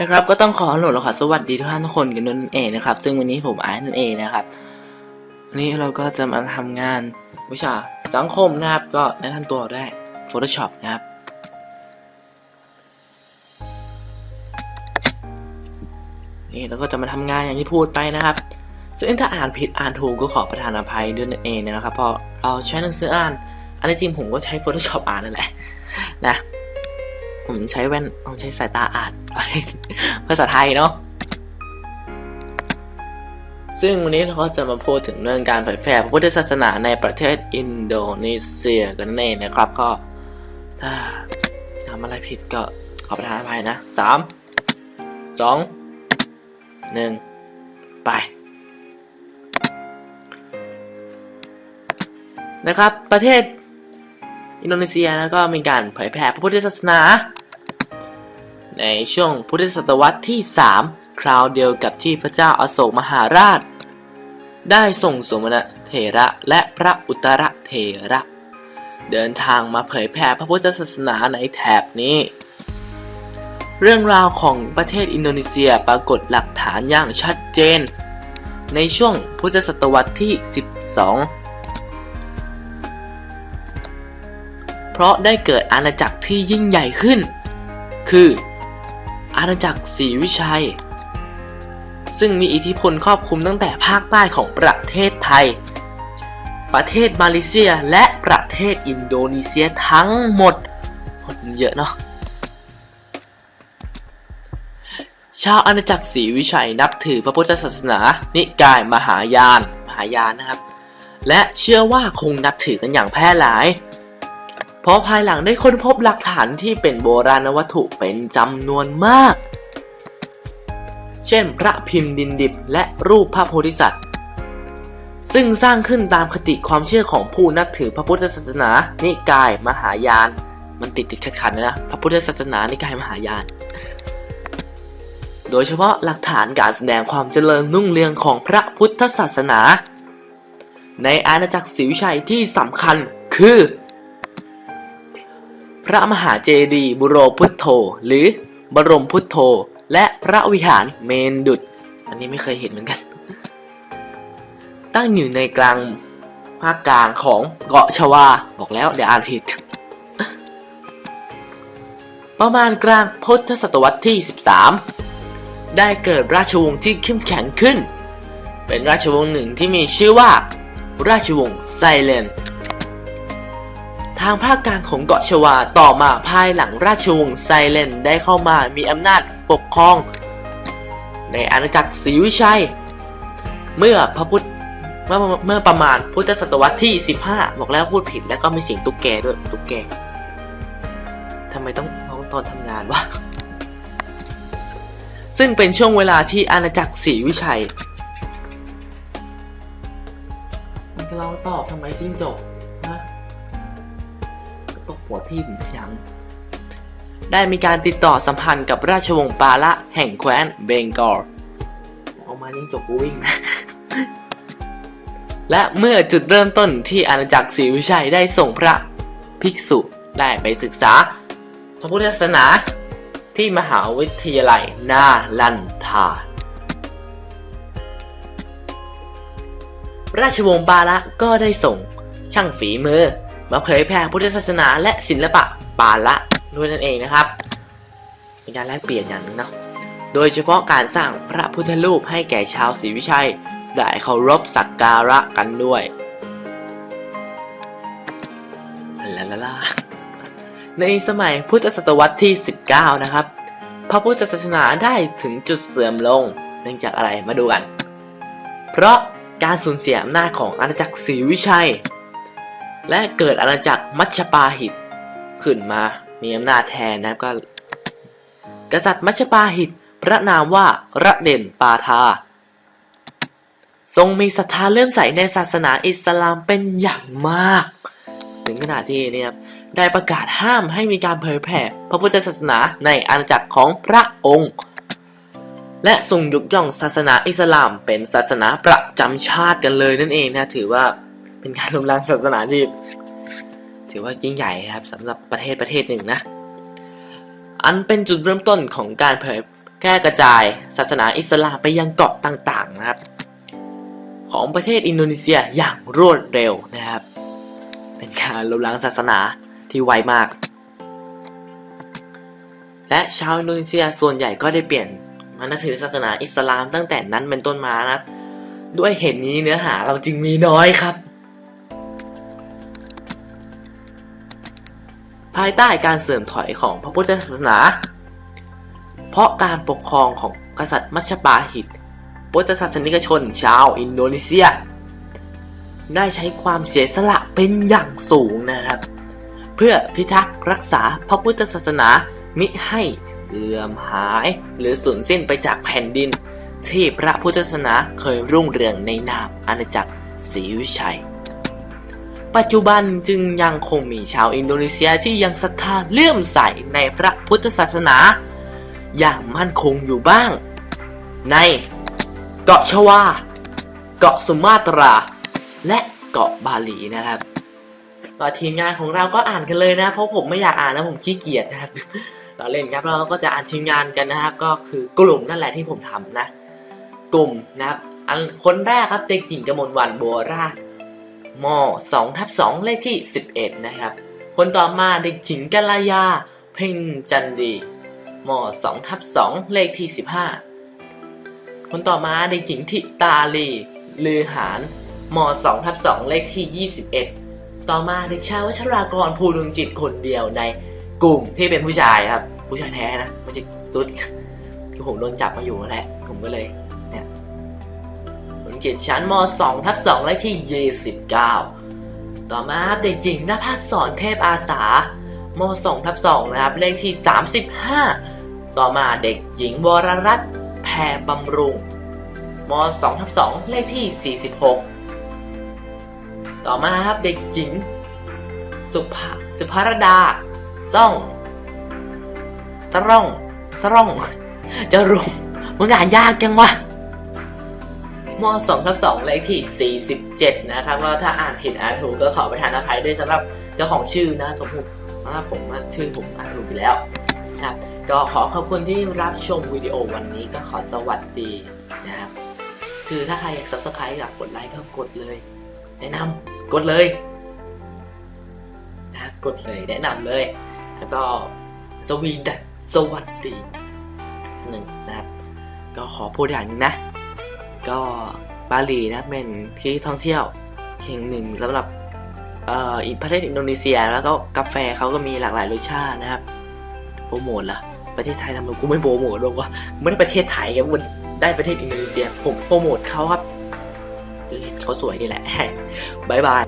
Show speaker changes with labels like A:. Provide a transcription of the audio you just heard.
A: นะครับก็ต้องขอโหลดและขอสวัสดีทุกท่านทุกคนกันด้วยนั่นเองนะครับ ซึ่งวันนี้ผมไอ้นั่นเองนะครับวันนี้เราก็จะมาทำงานวิชาสังคมนะครับ ก็แนะนำตัวได้ Photoshop นะครับ นี่เราก็จะมาทำงานอย่างที่พูดไปนะครับ ซึ่งถ้าอ่านผิดอ่านถูกก็ขอประทานอภัยด้วยนั่นเองนะครับเพราะเราใช้หนังสืออ่าน อันที่จริงผมก็ใช้ Photoshop อ่านนั่นแหละนะ ผมใช้แว่นผมใช้สายตาอ่านอาเล่นภาษาไทยเนาะซึ่งวันนี้เราก็จะมาพูดถึงเรื่องการเผยแพร่พระพุทธศาสนาในประเทศอินโดนีเซียกันนั่นเองนะครับก็ถ้าทำอะไรผิดก็ขอประทานอภัยนะสามสองหนึ่งไปนะครับประเทศ อินโดนีเซียแล้วก็มีการเผยแพร่พระพุทธศาสนา ในช่วงพุทธศตวรรษที่ 3 คราวเดียวกับที่พระเจ้าอาโศกมหาราช ได้ส่งสมณเถระและพระอุตรเถระ เดินทางมาเผยแพร่พระพุทธศาสนาในแถบนี้ เรื่องราวของประเทศอินโดนีเซียปรากฏหลักฐานอย่างชัดเจน ในช่วงพุทธศตวรรษที่ 12 เพราะได้เกิดอาณาจักรที่ยิ่งใหญ่ขึ้น คือ อาณาจักรศรีวิชัย ซึ่งมีอิทธิพลครอบคลุมตั้งแต่ภาคใต้ของประเทศไทย ประเทศมาเลเซียและประเทศอินโดนีเซียทั้งหมดคนเยอะเนาะชาวอาณาจักรศรีวิชัยนับถือพระพุทธศาสนา นิกายมหายาน มหายานนะครับ และเชื่อว่าคงนับถือกันอย่างแพร่หลาย เพราะภายหลังได้ค้นพบหลักฐานที่เป็นโบราณวัตถุเป็นจำนวนมาก เช่น พระพิมพ์ดินดิบและรูปพระโพธิสัตว์ ซึ่งสร้างขึ้นตามคติความเชื่อของผู้นับถือพระพุทธศาสนา นิกายมหายาน มันติดติดขัดขัดๆนะ พระพุทธศาสนานิกายมหายาน โดยเฉพาะหลักฐานการแสดงความเจริญรุ่งเรืองของพระพุทธศาสนา ในอาณาจักรศรีวิชัยที่สำคัญคือ พระมหาเจดีย์บุโรพุทโธ หรือบรมพุทโธ และพระวิหารเมนดุด อันนี้ไม่เคยเห็นเหมือนกัน ตั้งอยู่ในกลางภาคกลางของเกาะชวา บอกแล้วเดี๋ยวอ่านผิด ประมาณกลางพุทธศตวรรษที่ 13 ได้เกิดราชวงศ์ที่เข้มแข็งขึ้น เป็นราชวงศ์หนึ่งที่มีชื่อว่า ราชวงศ์ไซเลนางภาคกลางของเกาะชวาต่อมาภายหลังราชวงศ์ไซเลนได้เข้ามามีอำนาจปกครอง ในอาณาจักรศรีวิชัย เมื่อพระพุทธเมื่อเมื่อประมาณพุทธศตวรรษที่ 15 บอกแล้วพูดผิดแล้วก็มีเสียงตุ๊กแกด้วยตุ๊กแกทำไมต้องร้องตอนทำงานวะซึ่งเป็นช่วงเวลาที่อาณาจักรศรีวิชัยมันก็เราตอบทำไมจิ้งจก หัวทิ่มยังได้มีการติดต่อสัมพันธ์กับราชวงศ์ปาละแห่งแคว้นเบงกอลเอามาจิ้งจกกูวิ่งนะและเมื่อจุดเริ่มต้นที่อาณาจักรศรีวิชัยได้ส่งพระภิกษุได้ไปศึกษาพระพุทธศาสนาที่มหาวิทยาลัยนาลันทา ราชวงศ์บาละก็ได้ส่งช่างฝีมือ มาเผยแพร่พุทธศาสนาและศิลปะบาละด้วยนั่นเองนะครับเป็นการแลกเปลี่ยนอย่างหนึงเนาะโดยเฉพาะการสร้างพระพุทธรูปให้แก่ชาวศรีวิชัยได้เคารพสักการะกันด้วยลาลาลาในสมัยพุทธศตวรรษที่ 19 นะครับ พระพุทธศาสนาได้ถึงจุดเสื่อมลงเนื่องจากอะไรมาดูกัน เพราะการสูญเสียอำนาจของอาณาจักรศรีวิชัย และเกิดอาณาจักรมัชปาหิตขึ้นมา มีอำนาจแทนนะครับก็ กษัตริย์มัชปาหิต พระนามว่าระเด่นปาทา ทรงมีศรัทธาเลื่อมใสในศาสนาอิสลามเป็นอย่างมาก ถึงขนาดที่เนี่ยครับได้ประกาศห้ามให้มีการเผยแผ่ พระพุทธศาสนาในอาณาจักรของพระองค์ และทรงยกย่องศาสนาอิสลามเป็นศาสนาประจำชาติกันเลยนั่นเองนะถือว่า เป็นการล้มล้างศาสนาที่ถือว่ายิ่งใหญ่ครับสำหรับประเทศประเทศหนึ่งนะ อันเป็นจุดเริ่มต้นของการเผยแพร่กระจายศาสนาอิสลามไปยังเกาะต่างๆนะครับ ของประเทศอินโดนีเซียอย่างรวดเร็วนะครับ เป็นการล้มล้างศาสนาที่ไวมาก และชาวอินโดนีเซียส่วนใหญ่ก็ได้เปลี่ยนมานับถือศาสนาอิสลามตั้งแต่นั้นเป็นต้นมานะครับด้วยเหตุนี้เนื้อหาเราจึงมีน้อยครับายใต้การเสื่อมถอยของพระพุทธศาสนา เพราะการปกครองของกษัตริย์มัชฌปาหิต พุทธศาสนิกชนชาวอินโดนีเซีย ได้ใช้ความเสียสละเป็นอย่างสูงนะครับ เพื่อพิทักษ์รักษาพระพุทธศาสนามิให้เสื่อมหายหรือสูญสิ้นไปจากแผ่นดิน ที่พระพุทธศาสนาเคยรุ่งเรืองในนามอาณาจักรศรีวิชัย ปัจจุบันจึงยังคงมีชาวอินโดนีเซียที่ยังศรัทธาเลื่อมใสในพระพุทธศาสนา อย่างมั่นคงอยู่บ้าง ในเกาะชวา เกาะสุมาตรา และเกาะบาหลีนะครับก็ทีมงานของเราก็อ่านกันเลยนะ เพราะผมไม่อยากอ่านแล้วผมขี้เกียจนะครับ เราเล่นครับเราก็จะอ่านทีมงานกันนะครับ ก็คือกลุ่มนั่นแหละที่ผมทำนะ กลุ่มนะครับ อันคนแรกครับเด็กหญิงกมลวันบัวราช ม2ทับ2เลขที่ 11 นะครับ คนต่อมาเด็กหญิงกัลยา เพ่งจันดีม2ทับ2เลขที่ 15 คนต่อมาเด็กหญิงทิตาลี ลือหานม2ทับ2เลขที่ 21 ต่อมาเด็กชายวชรากรภูดวงจิตคนเดียวในกลุ่มที่เป็นผู้ชายครับ ผู้ชายแท้นะไม่ใช่ตุ๊ดคือผมโดนจับมาอยู่แหละผมก็เลยเนี่ย ดวงจิตชั้นม 2 ทับ2เลขที่ 29 ต่อมาครับเด็กหญิงนภัสสอนเทพอาสาม2ทับ2นะครับเลขที่ 35 ต่อมาเด็กหญิงวรรัตน์แพรบำรุงม2ทับ2เลขที่ 46 ต่อมาครับเด็กหญิง สุภาสุภรดาซ่องสร่องสร่องจะรุมมึงอ่านยากจังวะ ม2ทับ2เลขที่ 47 นะครับก็ถ้าอ่านผิดอ่านถูกก็ขอประทานอภัยด้วยสำหรับเจ้าของชื่อนะผมสำหรับผมว่าชื่อผมอ่านถูกอยู่แล้วนะครับก็ขอขอบคุณที่รับชมวิดีโอวันนี้ก็ขอสวัสดีนะครับคือถ้าใครอยาก subscribe อยากกดไลค์ก็กดเลย แนะนำกดเลยนะครับกดเลยแนะนำเลย แล้วก็สวีดัสสวัสดีหนึ่งนะครับ ก็ขอพูดอย่างนึงนะ ก็บาหลีนะเป็นที่ท่องเที่ยวแห่งหนึ่งสำหรับเอ่ออีกประเทศอินโดนีเซีย แล้วก็กาแฟเขาก็มีหลากหลายรสชาตินะครับโปรโมทละประเทศไทยทำไมกูไม่โปรโมทหรอกวะไม่ได้ประเทศไทยครับมันได้ประเทศอินโดนีเซีย ผมโปรโมทเขาครับเขาสวยนี่แหละบายบาย